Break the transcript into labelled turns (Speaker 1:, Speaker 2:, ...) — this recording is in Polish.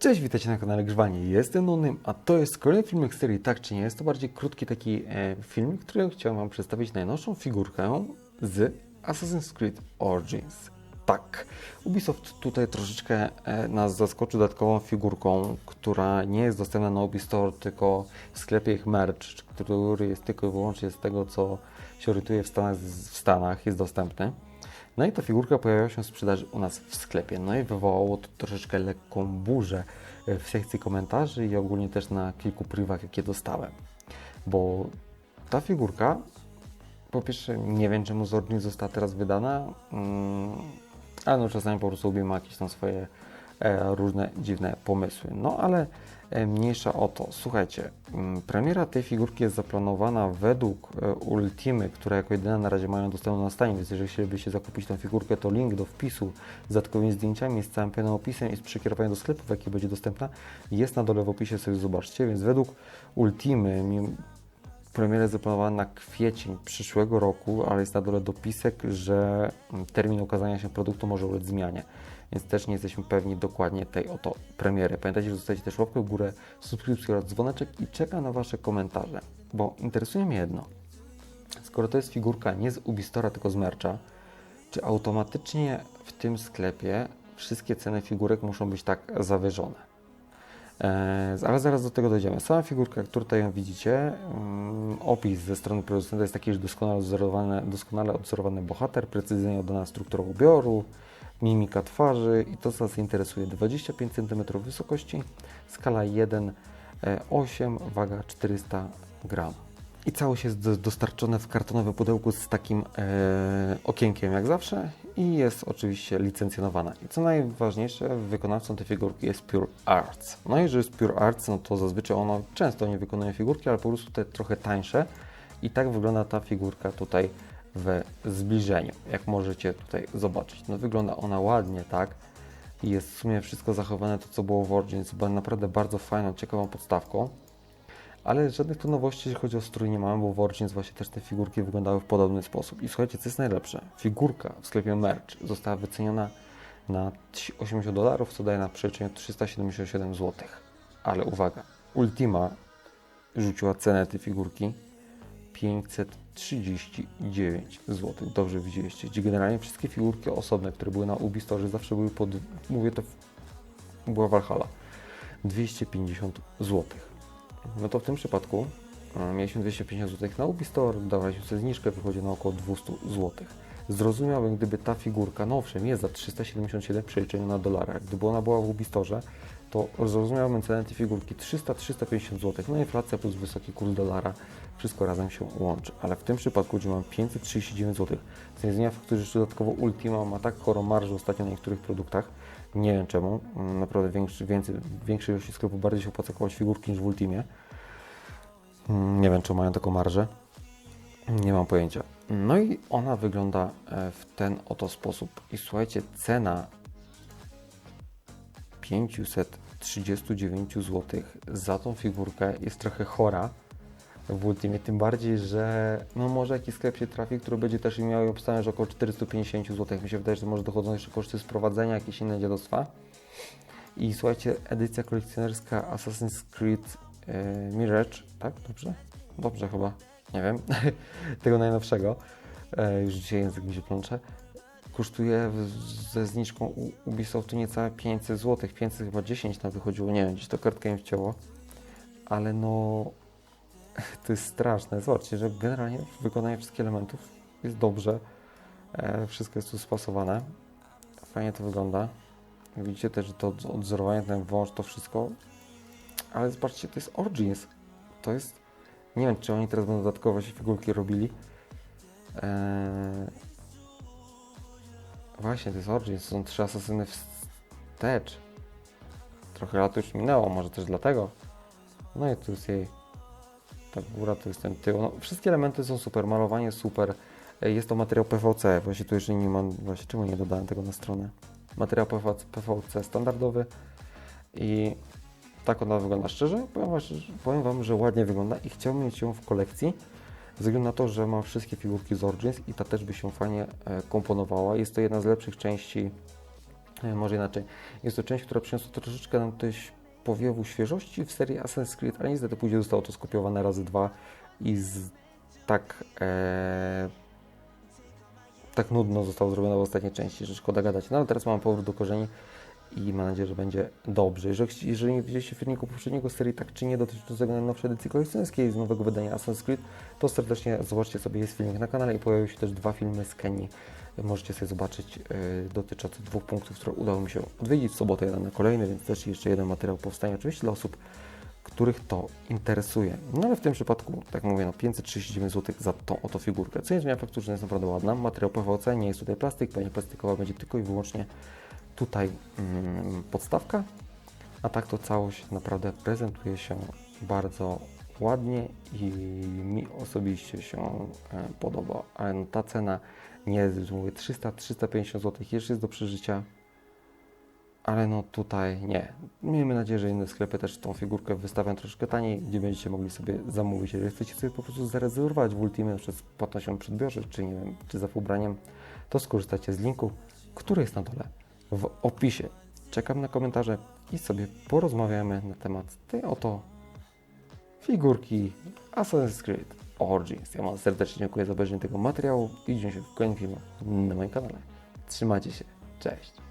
Speaker 1: Cześć, witajcie na kanale Grzwanie. Jestem Nunym, a to jest kolejny filmik serii Tak czy Nie. Jest to bardziej krótki taki e, film, w którym chciałem Wam przedstawić najnowszą figurkę z Assassin's Creed Origins. Tak, Ubisoft tutaj troszeczkę e, nas zaskoczył dodatkową figurką, która nie jest dostępna na Ubistore, tylko w sklepie ich merch, który jest tylko i wyłącznie z tego, co się orientuje w Stanach, w Stanach jest dostępny. No i ta figurka pojawiła się w sprzedaży u nas w sklepie. No i wywołało to troszeczkę lekką burzę e, w sekcji komentarzy i ogólnie też na kilku privach, jakie dostałem. Bo ta figurka, po pierwsze, nie wiem czemu z Origin została teraz wydana, mm, ale no czasami po prostu Ubi ma jakieś tam swoje różne dziwne pomysły. No ale e, mniejsza o to. Słuchajcie, mm, premiera tej figurki jest zaplanowana według e, Ultimy, które jako jedyne na razie mają dostępną na stanie, więc jeżeli chcielibyście zakupić tę figurkę, to link do wpisu z dodatkowymi zdjęciami, z całym pełnym opisem i z przekierowaniem do sklepu, w jaki będzie dostępna, jest na dole w opisie, sobie zobaczcie, więc według Ultimy mi- Premiera jest zaplanowana na kwiecień przyszłego roku, ale jest na dole dopisek, że mm, termin ukazania się produktu może ulec zmianie. Więc też nie jesteśmy pewni dokładnie tej oto premiery. Pamiętajcie, że zostawicie też łapkę w górę, subskrypcję oraz dzwoneczek i czekam na Wasze komentarze, bo interesuje mnie jedno. Skoro to jest figurka nie z Ubistora, tylko z mercha, czy automatycznie w tym sklepie wszystkie ceny figurek muszą być tak zawyżone? E, ale zaraz do tego dojdziemy. Sama figurka, którą tutaj ją widzicie, mm, opis ze strony producenta jest taki, że doskonale odzorowany, doskonale bohater, precyzyjnie oddana struktura ubioru, mimika twarzy i to, co nas interesuje, 25 cm wysokości, skala 1,8, waga 400 gram. I całość jest do- dostarczone w kartonowym pudełku z takim e, okienkiem jak zawsze i jest oczywiście licencjonowana. I co najważniejsze, wykonawcą tej figurki jest Pure Arts. No i że jest Pure Arts, no to zazwyczaj ono często nie wykonuje figurki, ale po prostu te trochę tańsze. I tak wygląda ta figurka tutaj w zbliżeniu, jak możecie tutaj zobaczyć. No wygląda ona ładnie, tak? I jest w sumie wszystko zachowane to, co było w Origins, bo naprawdę bardzo fajną, ciekawą podstawką. Ale żadnych tu nowości, jeśli chodzi o strój nie mamy, bo w Origins właśnie też te figurki wyglądały w podobny sposób. I słuchajcie, co jest najlepsze? Figurka w sklepie Merch została wyceniona na 80 dolarów, co daje na przeliczeniu 377 zł. Ale uwaga, Ultima rzuciła cenę tej figurki 539 zł. Dobrze widzieliście, generalnie wszystkie figurki osobne, które były na Ubistorze zawsze były pod, mówię to, była Valhalla, 250 zł. No to w tym przypadku e, mieliśmy 250 zł na Ubistore, dawaliśmy sobie zniżkę, wychodzi na około 200 zł. Zrozumiałbym, gdyby ta figurka, no owszem, jest za 377 w przeliczeniu na dolara. Gdyby ona była w Ubistorze, to zrozumiałbym cenę tej figurki 300-350 zł. No inflacja plus wysoki kurs dolara, wszystko razem się łączy. Ale w tym przypadku, gdzie mam 539 zł, z jedzenia faktury jeszcze dodatkowo Ultima ma tak chorą marżę ostatnio na niektórych produktach, nie wiem czemu, Mm, naprawdę większy, więcej, większej ilości sklepów bardziej się opłaca kupować figurki niż w Ultimie. Mm, Nie wiem, czy mają taką marżę. Nie mam pojęcia. No i ona wygląda e, w ten oto sposób. I słuchajcie, cena 539 zł za tą figurkę jest trochę chora w Ultimie, tym bardziej, że no może jakiś sklep się trafi, który będzie też miał ją obstawiać około 450 zł. Mi się wydaje, że może dochodzą jeszcze koszty sprowadzenia, jakieś inne dziadostwa. I słuchajcie, edycja kolekcjonerska Assassin's Creed e, Mirage, tak? Dobrze? Dobrze chyba, nie wiem, tego najnowszego. E, już dzisiaj język mi się plącze. Kosztuje ze zniżką Ubisoftu niecałe 500 zł, 500 chyba 10 na wychodziło, nie wiem, gdzieś to kartkę im wcięło. Ale no, to jest straszne. Zobaczcie, że generalnie wykonanie wszystkich elementów jest dobrze. E, wszystko jest tu spasowane. Fajnie to wygląda. Widzicie też, że to od- odzorowanie, ten wąż, to wszystko. Ale zobaczcie, to jest Origins. To jest... Nie wiem, czy oni teraz będą dodatkowo się figurki robili. Eee... Właśnie, to jest Origins. Są trzy asasyny wstecz. Trochę lat już minęło, może też dlatego. No i tu jest jej ta góra, to jest ten tył. No, wszystkie elementy są super, malowanie super. E, Jest to materiał PVC, właśnie tu jeszcze nie mam, właśnie czemu nie dodałem tego na stronę. Materiał PVC, standardowy i tak ona wygląda szczerze. Powiem, powiem Wam, że ładnie wygląda i chciałbym mieć ją w kolekcji. Ze względu na to, że mam wszystkie figurki z Origins i ta też by się fajnie e, komponowała. Jest to jedna z lepszych części E, Może inaczej. Jest to część, która przyniosła troszeczkę nam też powiewu świeżości w serii Assassin's Creed, ale niestety później zostało to skopiowane razy dwa i z, tak, e, tak nudno zostało zrobione w ostatniej części, że szkoda gadać. No ale teraz mamy powrót do korzeni i mam nadzieję, że będzie dobrze. Jeżeli, jeżeli nie widzieliście filmiku poprzedniego serii tak czy nie dotyczącego najnowszej edycji kolekcjonerskiej z nowego wydania Assassin's Creed, to serdecznie zobaczcie sobie, jest filmik na kanale i pojawiły się też dwa filmy z Kenii. Możecie sobie zobaczyć yy, dotyczące dwóch punktów, które udało mi się odwiedzić w sobotę, jeden na kolejny, więc też jeszcze jeden materiał powstanie oczywiście dla osób, których to interesuje. No ale w tym przypadku, tak mówię, no 539 zł za tą oto figurkę. Co nie zmienia faktu, że jest naprawdę ładna. Materiał PVC, nie jest tutaj plastik, pewnie plastikowa będzie tylko i wyłącznie tutaj mm, podstawka, a tak to całość naprawdę prezentuje się bardzo ładnie i mi osobiście się e, podoba. Ale no, ta cena nie jest, mówię, 300-350 zł, jeszcze jest do przeżycia, ale no tutaj nie. Miejmy nadzieję, że inne sklepy też tą figurkę wystawią troszkę taniej, gdzie będziecie mogli sobie zamówić. Jeżeli chcecie sobie po prostu zarezerwować w Ultimate przez płatnością przedbiorze, czy nie wiem, czy za ubraniem, to skorzystacie z linku, który jest na dole w opisie. Czekam na komentarze i sobie porozmawiamy na temat tej oto figurki Assassin's Creed Origins. Ja Wam serdecznie dziękuję za obejrzenie tego materiału i widzimy się w kolejnym filmie na moim kanale. Trzymajcie się, cześć!